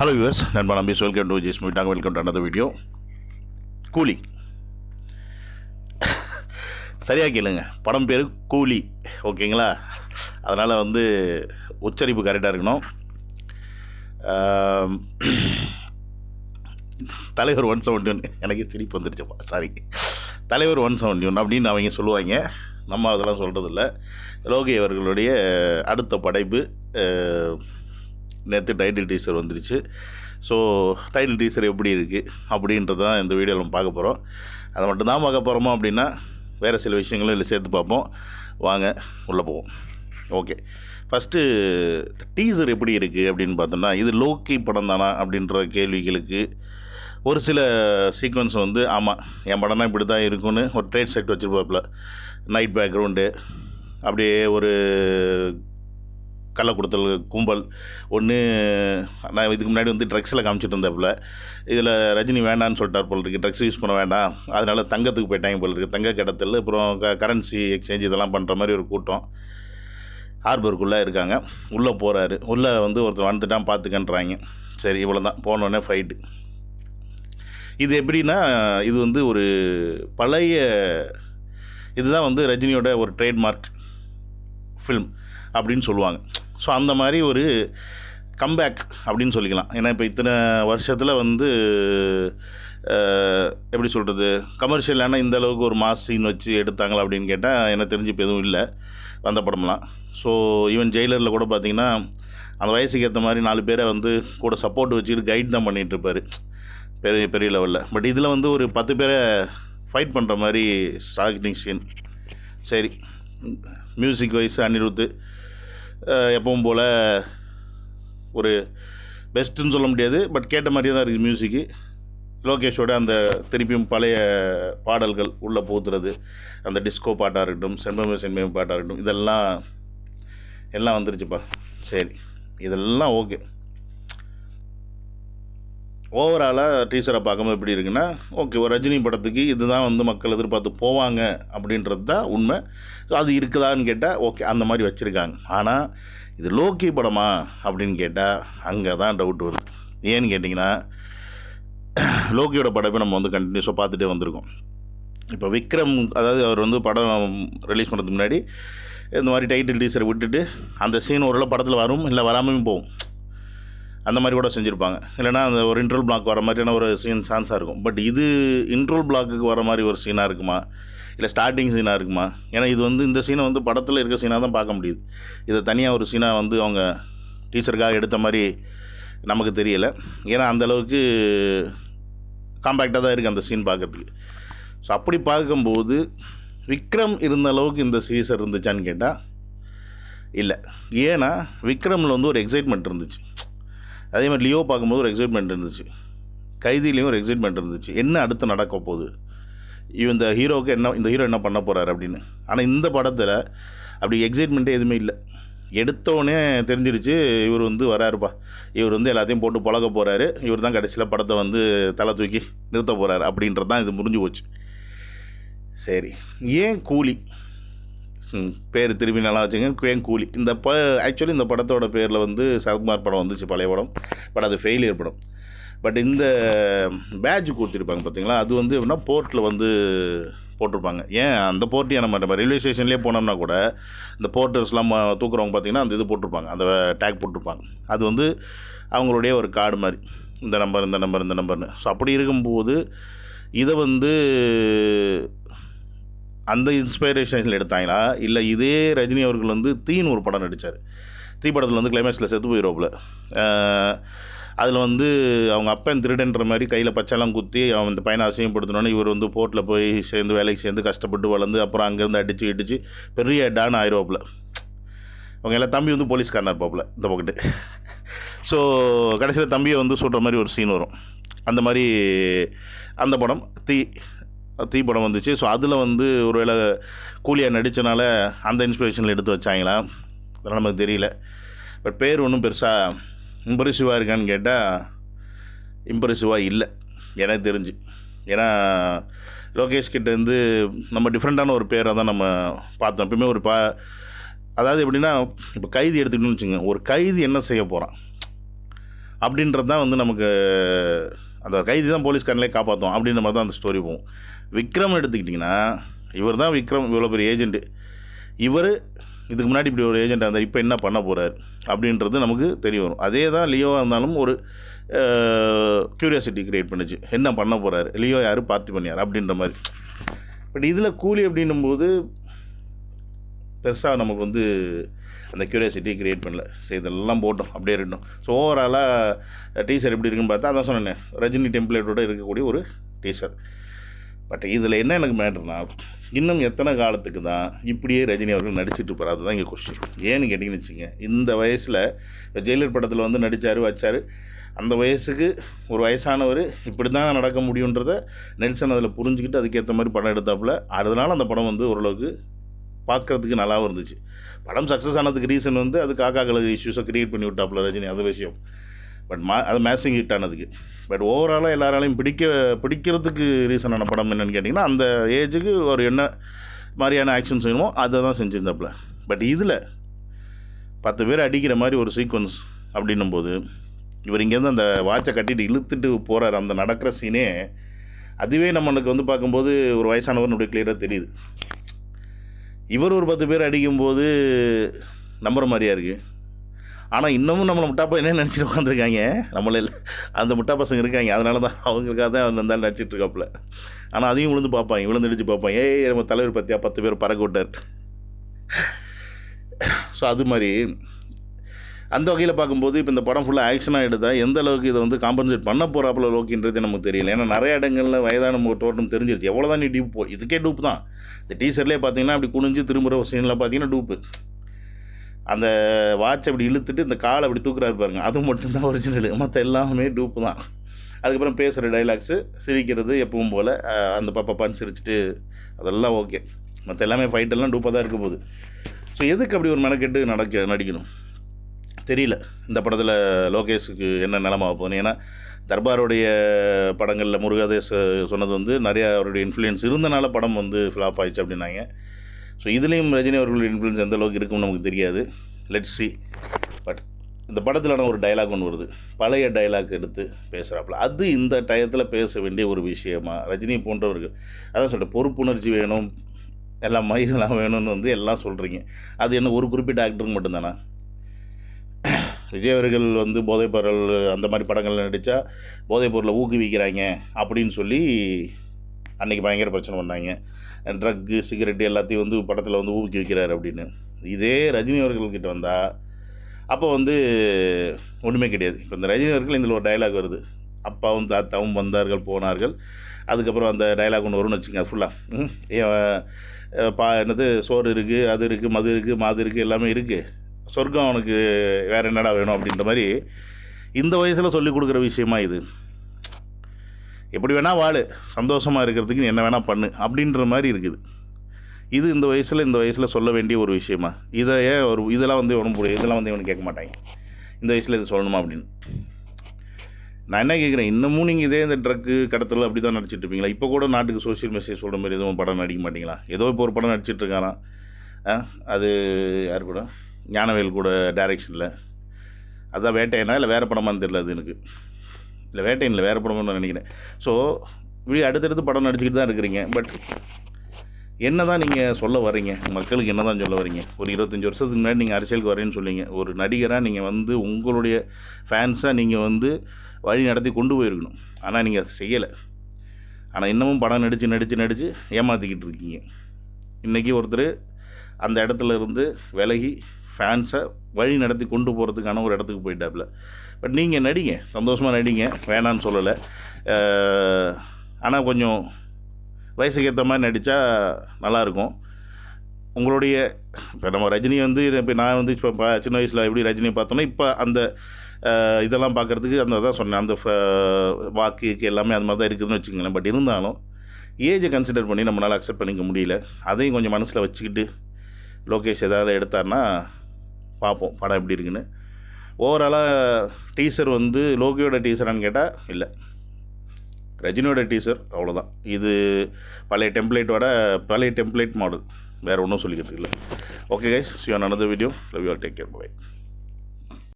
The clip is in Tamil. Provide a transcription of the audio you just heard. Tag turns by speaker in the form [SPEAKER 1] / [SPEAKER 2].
[SPEAKER 1] ஹலோ யூஎஸ் நண்பா நம்பி welcome to this மீட்டாங்க welcome to another video Coolie சரியாக கேளுங்க. படம் பேர் கூலி ஓகேங்களா அதனால் வந்து உச்சரிப்பு கரெக்டாக இருக்கணும். தலைவர் ஒன் செவன்டி ஒன் எனக்கு சிரிப்பு வந்துருச்சுப்பா சாரி தலைவர் ஒன் செவன்டி ஒன் அப்படின்னு அவங்க சொல்லுவாங்க. நம்ம அதெல்லாம் சொல்கிறதில்ல லோகி அவர்களுடைய அடுத்த படைப்பு நேற்று டைட்டில் டீசர் வந்துருச்சு. ஸோ டைட்டில் டீசர் எப்படி இருக்குது அப்படின்றது தான் இந்த வீடியோவில் நம்ம பார்க்க போகிறோம் அதை மட்டும் தான் பார்க்க போகிறோமோ அப்படின்னா வேறு சில விஷயங்களும் இதில் சேர்த்து பார்ப்போம். வாங்க உள்ளே போவோம். ஓகே ஃபஸ்ட்டு டீசர் எப்படி இருக்குது அப்படின்னு பார்த்தோம்னா இது லோக்கி படம் தானா அப்படின்ற கேள்விகளுக்கு ஒரு சில சீக்வன்ஸ் வந்து ஆமாம் என் படம்னா இப்படி தான் இருக்குன்னு ஒரு ட்ரேட் செட் வச்சுருப்பாப்புல. நைட் பேக்ரவுண்டு அப்படியே ஒரு கள்ளக்குடுத்தல் கும்பல். ஒன்று நான் இதுக்கு முன்னாடி வந்து ட்ரக்ஸில் காமிச்சிட்டு இருந்தப்பில் இதில் ரஜினி வேண்டான்னு சொல்லிட்டார் போல் இருக்குது ட்ரக்ஸ் யூஸ் பண்ண வேண்டாம். அதனால் தங்கத்துக்கு போயிட்டாங்க போல் இருக்குது தங்க கடத்தல் அப்புறம் க கரன்சி எக்ஸ்சேஞ்ச் இதெல்லாம் பண்ணுற மாதிரி ஒரு கூட்டம். ஹார்பருக்குள்ளே இருக்காங்க. உள்ளே போகிறாரு உள்ளே வந்து ஒருத்தர் வந்துட்டான் பார்த்துக்கன்றாங்க சரி இவ்வளோ தான் போனோடனே ஃபைட்டு இது எப்படின்னா இது வந்து ஒரு பழைய இதுதான் வந்து ரஜினியோட ஒரு ட்ரேட்மார்க் ஃபில்ம் அப்படின்னு சொல்லுவாங்க. ஸோ அந்த மாதிரி ஒரு கம்பேக் அப்படின்னு சொல்லிக்கலாம். ஏன்னா இப்போ இத்தனை வருஷத்தில் வந்து எப்படி சொல்கிறது கமர்ஷியலான இந்த அளவுக்கு ஒரு மாஸ் சீன் வச்சு எடுத்தாங்களா அப்படின்னு கேட்டால் எனக்கு தெரிஞ்சு இப்போ எதுவும் இல்லை. வந்த படம்லாம். ஸோ ஈவன் ஜெயிலரில் கூட பார்த்திங்கன்னா அந்த வயசுக்கு ஏற்ற மாதிரி நாலு பேரை வந்து கூட சப்போர்ட் வச்சுக்கிட்டு கைட் தான் பண்ணிகிட்டு இருப்பார். பெரிய பெரிய லெவலில் பட் இதில் வந்து ஒரு பத்து பேரை ஃபைட் பண்ணுற மாதிரி ஸ்டார்டிங் சீன் சரி. மியூசிக் வைஸ் அனிருத்து எப்பவும் போல் ஒரு பெஸ்ட்டுன்னு சொல்ல முடியாது பட் கேட்ட மாதிரியே தான் இருக்குது மியூசிக்கு லோகேஷோட அந்த திருப்பியும் பழைய பாடல்கள் உள்ளே போத்துறது அந்த டிஸ்கோ பாட்டாக இருக்கட்டும் செம்பமே செம்பமே பாட்டாக இருக்கட்டும் இதெல்லாம் எல்லாம் வந்துருச்சுப்பா. சரி இதெல்லாம் ஓகே ஓவராலாக டீச்சரை பார்க்கும்போது எப்படி இருக்குன்னா ஓகே ஒரு ரஜினி படத்துக்கு இதுதான் வந்து மக்கள் எதிர்பார்த்து போவாங்க அப்படின்றது தான் உண்மை. ஸோ அது இருக்குதான்னு கேட்டால் ஓகே அந்த மாதிரி வச்சுருக்காங்க. ஆனால் இது லோக்கி படமா அப்படின்னு கேட்டால் அங்கே தான் டவுட் வருது. ஏன்னு கேட்டிங்கன்னா லோக்கியோட படப்பை நம்ம வந்து கண்டினியூஸாக பார்த்துட்டே வந்திருக்கோம். இப்போ விக்ரம் அதாவது அவர் வந்து படம் ரிலீஸ் பண்ணுறதுக்கு முன்னாடி இந்த மாதிரி டைட்டில் டீச்சரை விட்டுட்டு அந்த சீன் ஓரளவு படத்தில் வரும் இல்லை வராமல் போகும். அந்த மாதிரி கூட செஞ்சுருப்பாங்க. இல்லைனா அந்த ஒரு இன்ட்ரோல் பிளாக் வர மாதிரியான ஒரு சீன் சான்ஸாக இருக்கும். பட் இது இன்ட்ரோல் பிளாக்குக்கு வர மாதிரி ஒரு சீனாக இருக்குமா? இல்லை ஸ்டார்டிங் சீனாக இருக்குமா? ஏன்னா இது வந்து இந்த சீனை வந்து படத்தில் இருக்க சீனாக தான் பார்க்க முடியுது. இதை தனியாக ஒரு சீனாக வந்து அவங்க டீச்சருக்காக எடுத்த மாதிரி நமக்கு தெரியலை. ஏன்னா அந்த அளவுக்கு காம்பேக்டாக தான் இருக்குது அந்த சீன் பார்க்கறதுக்கு. ஸோ அப்படி பார்க்கும்போது விக்ரம் இருந்த அளவுக்கு இந்த சீசர் இருந்துச்சான்னு கேட்டால் இல்லை. ஏன்னா விக்ரமில் வந்து ஒரு எக்ஸைட்மெண்ட் இருந்துச்சு. அதே மாதிரி லியோ பார்க்கும்போது ஒரு எக்ஸைட்மெண்ட் இருந்துச்சு. கைதிலையும் ஒரு எக்ஸைட்மெண்ட் இருந்துச்சு. என்ன அடுத்து நடக்க போகுது? இவன் இந்த ஹீரோவுக்கு என்ன இந்த ஹீரோ என்ன பண்ண போகிறாரு அப்படின்னு. ஆனால் இந்த படத்தில் அப்படி எக்ஸைட்மெண்ட்டே எதுவுமே இல்லை. எடுத்தோடனே தெரிஞ்சிருச்சு இவர் வந்து வராருப்பா. இவர் வந்து எல்லாத்தையும் போட்டு பழக போகிறாரு இவர் தான் கடைசியில் படத்தை வந்து தலை தூக்கி நிறுத்த போகிறாரு அப்படின்றது தான் இது முடிஞ்சு போச்சு. சரி. ஏன் கூலி? பேர் திரும்பி நல்லா வச்சுங்க ஏன் கூலி. இந்த ப ஆக்சுவலி இந்த படத்தோட பேரில் வந்து சரத்குமார் படம் வந்துச்சு பழைய படம். பட் அது ஃபெயிலியர் படம். பட் இந்த பேட்ச் கொடுத்துருப்பாங்க பார்த்தீங்களா அது வந்து எப்படின்னா போர்ட்டில் வந்து போட்டிருப்பாங்க. ஏன்? அந்த போர்ட்டியை நம்ம நம்ம ரயில்வே ஸ்டேஷன்லேயே போனோம்னா கூட இந்த போர்ட்டர்ஸ்லாம் தூக்குறவங்க பார்த்தீங்கன்னா அந்த இது போட்டிருப்பாங்க. அந்த டேக் போட்டிருப்பாங்க. அது வந்து அவங்களுடைய ஒரு கார்டு மாதிரி. இந்த நம்பர் இந்த நம்பர் இந்த நம்பர்னு ஸோ அப்படி இருக்கும்போது இதை வந்து அந்த இன்ஸ்பைரேஷனில் எடுத்தாங்களா? இல்லை இதே ரஜினி அவர்கள் வந்து தீன்னு ஒரு படம் நடித்தார் தீ படத்தில் வந்து கிளைமேக்ஸில் செத்து போயிடுவாப்புல அதில் வந்து அவங்க அப்பன் திருடன்ற மாதிரி கையில் பச்சைலாம் குத்தி அவன் அந்த பையனை அசிங்கப்படுத்தினோன்னே இவர் வந்து போர்ட்டில் போய் சேர்ந்து வேலைக்கு சேர்ந்து கஷ்டப்பட்டு வளர்ந்து அப்புறம் அங்கேருந்து அடித்து இடித்து பெரிய டான் ஆயிடுவாப்புல அவங்க எல்லாம் தம்பி வந்து போலீஸ்காரனாக இருப்பாப்பில் இந்த பக்கத்து. ஸோ கடைசியில் தம்பியை வந்து சொல்கிற மாதிரி ஒரு சீன் வரும். அந்த மாதிரி அந்த படம் தீ. தீப்படம் வந்துச்சு. ஸோ அதில் வந்து ஒருவேளை கூலியாக நடித்தனால அந்த இன்ஸ்பிரேஷனில் எடுத்து வச்சாங்களா? அதெல்லாம் நமக்கு தெரியல. பட் பேர் ஒன்றும் பெருசாக இம்ப்ரெசிவாக இருக்கான்னு கேட்டால் இம்ப்ரெசிவாக இல்லை. எனக்கு தெரிஞ்சு. ஏன்னா லோகேஷ் கிட்டேருந்து நம்ம டிஃப்ரெண்ட்டான ஒரு பேரை தான் நம்ம பார்த்தோம். எப்பயுமே ஒரு பா அதாவது எப்படின்னா இப்போ கைதி எடுத்துக்கிட்டோம்னு வச்சுங்க ஒரு கைதி என்ன செய்ய போகிறான் அப்படின்றது தான் வந்து நமக்கு அந்த கைதி தான் போலீஸ் கண்ணிலே காப்பாற்றும் அப்படின்ற மாதிரி தான் அந்த ஸ்டோரி போகும். விக்ரம் எடுத்துக்கிட்டிங்கன்னா இவர் தான் விக்ரம் இவ்வளோ பெரிய ஏஜென்ட்டு இவர் இதுக்கு முன்னாடி இப்படி ஒரு ஏஜென்ட்டாக இருந்தார் இப்போ என்ன பண்ண போகிறார் அப்படின்றது நமக்கு தெரிய வரும். அதே தான் லியோவாக இருந்தாலும் ஒரு க்யூரியாசிட்டி க்ரியேட் பண்ணுச்சு. என்ன பண்ண போகிறார் லியோ யார்? பார்த்து பண்ணியார் அப்படின்ற மாதிரி. பட் இதில் கூலி அப்படின்னும் போது பெருசாக நமக்கு வந்து அந்த க்யூரியாசிட்டி க்ரியேட் பண்ணல. சரி இதெல்லாம் போட்டோம். அப்படியே இருக்கட்டும். ஸோ ஓவராலாக டீசர் எப்படி இருக்குன்னு பார்த்தா அதான் சொன்னேன் ரஜினி டெம்ப்ளேட்டோட இருக்கக்கூடிய ஒரு டீசர் பட் இதில் என்ன எனக்கு மேட்டர்னா இன்னும் எத்தனை காலத்துக்கு தான் இப்படியே ரஜினி அவர்கள் நடிச்சிட்டு போகிறார் அதுதான் இங்கே கொஸ்டின் ஏன்னு கேட்டிங்கன்னு வச்சுங்க இந்த வயசில் ஜெயிலர் படத்தில் வந்து நடித்தார் வச்சார் அந்த வயசுக்கு ஒரு வயசானவர் இப்படி தான் நடக்க முடியுன்றத நெல்சன் அதில் புரிஞ்சுக்கிட்டு அதுக்கேற்ற மாதிரி படம் எடுத்தாப்புல. அதனால் அந்த படம் வந்து ஓரளவுக்கு பார்க்குறதுக்கு நல்லாவும் இருந்துச்சு. படம் சக்ஸஸ் ஆனதுக்கு ரீசன் வந்து அது காக்கா கழுகு இஷ்யூஸை க்ரியேட் பண்ணி விட்டாப்புல ரஜினி அது விஷயம். பட் மா அது மேசிங் ஹிட் ஆனதுக்கு. பட் ஓவராலாக எல்லாராலையும் பிடிக்க பிடிக்கிறதுக்கு ரீசனான படம் என்னென்னு கேட்டிங்கன்னா அந்த ஏஜுக்கு ஒரு என்ன மாதிரியான ஆக்ஷன் செய்யணுமோ அதை தான் செஞ்சுருந்தாப்புல. பட் இதில் பத்து பேர் அடிக்கிற மாதிரி ஒரு சீக்வன்ஸ் அப்படின்னும் போது இவர் இங்கேருந்து அந்த வாட்சை கட்டிட்டு இழுத்துட்டு போகிறார் அந்த நடக்கிற சீனே அதுவே நம்மளுக்கு வந்து பார்க்கும்போது ஒரு வயசானவர் கிளியராக தெரியுது. இவர் ஒரு பத்து பேர் அடிக்கும்போது நம்புற மாதிரியா இருக்குது ஆனால் இன்னமும் நம்மளை முட்டாப்பா என்ன நினச்சிட்டு உட்காந்துருக்காங்க நம்மள அந்த முட்டா பசங்க இருக்காங்க. அதனால தான் அவங்களுக்காக தான் அந்த இருந்தாலும் நடிச்சிட்டு இருக்காப்புல. ஆனால் அதையும் விழுந்து பார்ப்பாங்க விழுந்து அடிச்சு பார்ப்பாங்க. ஏய் நம்ம தலைவர் பற்றியா பத்து பேர் பறக்க விட்டார். ஸோ அது மாதிரி அந்த வகையில் பார்க்கும்போது இப்போ இந்த படம் ஃபுல்லாக ஆக்ஷனாக எடுத்தால் எந்த அளவுக்கு இதை வந்து காம்பன்சேட் பண்ண போகிறாப்புல லோக்கின்றது நமக்கு தெரியல. ஏன்னா நிறைய இடங்களில் வயதான தோட்டம் தெரிஞ்சிருச்சு. எவ்வளோ தான் நீ டூப் போ. இதுக்கே டூப் தான். இந்த டீசர்லேயே பார்த்தீங்கன்னா அப்படி குனிஞ்சு திரும்புகிற சீனில் பார்த்தீங்கன்னா டூப்பு அந்த வாட்ச் அப்படி இழுத்துட்டு இந்த காலை அப்படி தூக்குறாரு பாருங்க. அது மட்டும்தான் ஒரிஜினல் மற்ற எல்லாமே டூப்பு தான். அதுக்கப்புறம் பேசுகிற டைலாக்ஸு சிரிக்கிறது எப்பவும் போல் அந்த பாப்பான்னு சிரிச்சிட்டு அதெல்லாம் ஓகே மற்ற எல்லாமே ஃபைட்டெல்லாம் டூப்பாக தான் இருக்க போகுது. ஸோ எதுக்கு அப்படி ஒரு மெனக்கெட்டு நடக்க நடிக்கணும்? தெரியல இந்த படத்தில் லோகேஷுக்கு என்ன நிலமாக போகுதுன்னு. ஏன்னா தர்பாருடைய படங்களில் முருகாதேஷ் சொன்னது வந்து நிறையா அவருடைய இன்ஃப்ளூயன்ஸ் இருந்தனால படம் வந்து ஃப்ளாப் ஆயிடுச்சு அப்படின்னாங்க. ஸோ இதுலேயும் ரஜினி அவர்களுடைய இன்ஃப்ளூயன்ஸ் எந்த அளவுக்கு இருக்கும்னு நமக்கு தெரியாது. லெட் சி பட் இந்த படத்திலான ஒரு டைலாக் ஒன்று வருது. பழைய டைலாக் எடுத்து பேசுகிறாப்புல அது இந்த டயத்தில் பேச வேண்டிய ஒரு விஷயமா? ரஜினி போன்றவர்கள் அதான் சொல்கிறேன் பொறுப்புணர்ச்சி வேணும் எல்லாம் மயிரெல்லாம் வேணும்னு வந்து எல்லாம் சொல்கிறீங்க அது என்ன ஒரு குறிப்பிட்ட ஆக்டருக்கு மட்டும்தானா? விஜய் அவர்கள் வந்து போதைப்பொருள் அந்த மாதிரி படங்கள் நடித்தா போதைப்பொருளை ஊக்குவிக்கிறாங்க அப்படின்னு சொல்லி அன்றைக்கி பயங்கர பிரச்சனை பண்ணாங்க. ட்ரக்கு சிகரெட்டு எல்லாத்தையும் வந்து படத்தில் வந்து ஊக்குவிக்கிறார் அப்படின்னு. இதே ரஜினி அவர்கள்கிட்ட வந்தால் அப்போ வந்து ஒன்றுமே கிடையாது. இப்போ இந்த ரஜினி அவர்கள் இதில் ஒரு டைலாக் வருது. அப்பாவும் தாத்தாவும் வந்தார்கள் போனார்கள். அதுக்கப்புறம் அந்த டைலாக் ஒன்று வரும்னு வச்சுங்க ஃபுல்லாக பா என்னது சோறு இருக்குது அது இருக்குது மது இருக்குது மாது இருக்குது எல்லாமே இருக்குது சொர்க்கம் அவனுக்கு வேறு என்னடா வேணும் அப்படின்ற மாதிரி இந்த வயசில் சொல்லிக் கொடுக்குற விஷயமா இது. எப்படி வேணால் வாழு. சந்தோஷமாக இருக்கிறதுக்கு நீ என்ன வேணால் பண்ணு அப்படின்ற மாதிரி இருக்குது. இது இந்த வயசில் இந்த வயசில் சொல்ல வேண்டிய ஒரு விஷயமா. இதை ஏன் ஒரு இதெல்லாம் வந்து இவனும் புரியும் இதெல்லாம் வந்து இவனு கேட்க மாட்டாங்க. இந்த வயசில் இது சொல்லணுமா அப்படின்னு. நான் என்ன கேட்குறேன் இன்னமும் நீங்கள் இதே இந்த ட்ரக்கு கடத்தல் அப்படி தான் நடிச்சிட்டு இருப்பீங்களா? இப்போ கூட நாட்டுக்கு சோஷியல் மெசேஜ் சொல்கிற மாதிரி எதுவும் படம் நடிக்க மாட்டீங்களா? ஏதோ இப்போ ஒரு படம் நடிச்சிட்ருக்காராம் ஆ, அது யார் கூட? ஞானவேல் கூட டைரெக்ஷனில் அதுதான் வேட்டையனா இல்லை வேறு படமான்னு தெரியல அது எனக்கு. இல்லை வேட்டையன் இல்லை வேறு படமான்னு நான் நினைக்கிறேன். ஸோ இப்படி அடுத்தடுத்து படம் நடிச்சுக்கிட்டு தான் இருக்கிறீங்க. பட் என்ன தான் நீங்கள் சொல்ல வரீங்க மக்களுக்கு என்ன தான் சொல்ல வரீங்க ஒரு இருபத்தஞ்சி வருஷத்துக்கு முன்னாடி நீங்கள் அரசியலுக்கு வரேன்னு சொல்லிங்க ஒரு நடிகராக நீங்கள் வந்து உங்களுடைய ஃபேன்ஸாக நீங்கள் வந்து வழி நடத்தி கொண்டு போயிருக்கணும். ஆனால் நீங்கள் அதை செய்யலை. ஆனால் இன்னமும் படம் நடித்து நடித்து நடித்து ஏமாற்றிக்கிட்டு இருக்கீங்க. இன்றைக்கி ஒருத்தர் அந்த இடத்துல இருந்து விலகி ஃபேன்ஸை வழி நடத்தி கொண்டு போகிறதுக்கான ஒரு இடத்துக்கு போயிட்டாப்புல. பட் நீங்கள் நடிங்க. சந்தோஷமாக நடிங்க. வேணான்னு சொல்லலை. ஆனால் கொஞ்சம் வயசுக்கு ஏற்ற மாதிரி நடித்தா நல்லாயிருக்கும். உங்களுடைய இப்போ நம்ம ரஜினி வந்து இப்போ நான் வந்து இப்போ சின்ன வயசில் எப்படி ரஜினி பார்த்தோன்னா இப்போ அந்த இதெல்லாம் பார்க்குறதுக்கு அந்த தான் சொன்னேன். அந்த ஃப- வாக்குக்கு எல்லாமே அது மாதிரி தான் இருக்குதுன்னு வச்சுக்கோங்களேன். பட் இருந்தாலும் ஏஜை கன்சிடர் பண்ணி நம்மளால் அக்செப்ட் பண்ணிக்க முடியல. அதையும் கொஞ்சம் மனசில் வச்சுக்கிட்டு லோகேஷ் ஏதாவது எடுத்தார்னா பார்ப்போம் படம் எப்படி இருக்குன்னு. ஓவராலாக டீசர் வந்து லோகியோட டீசரான்னு கேட்டால் இல்லை. ரஜினியோட டீசர் அவ்வளோதான் இது பழைய டெம்ப்ளேட்டோட பழைய டெம்ப்ளேட் மாடல் வேறு ஒன்றும் சொல்லிக்கிறதுக்கு இல்லை. Okay guys see on video love you take care bye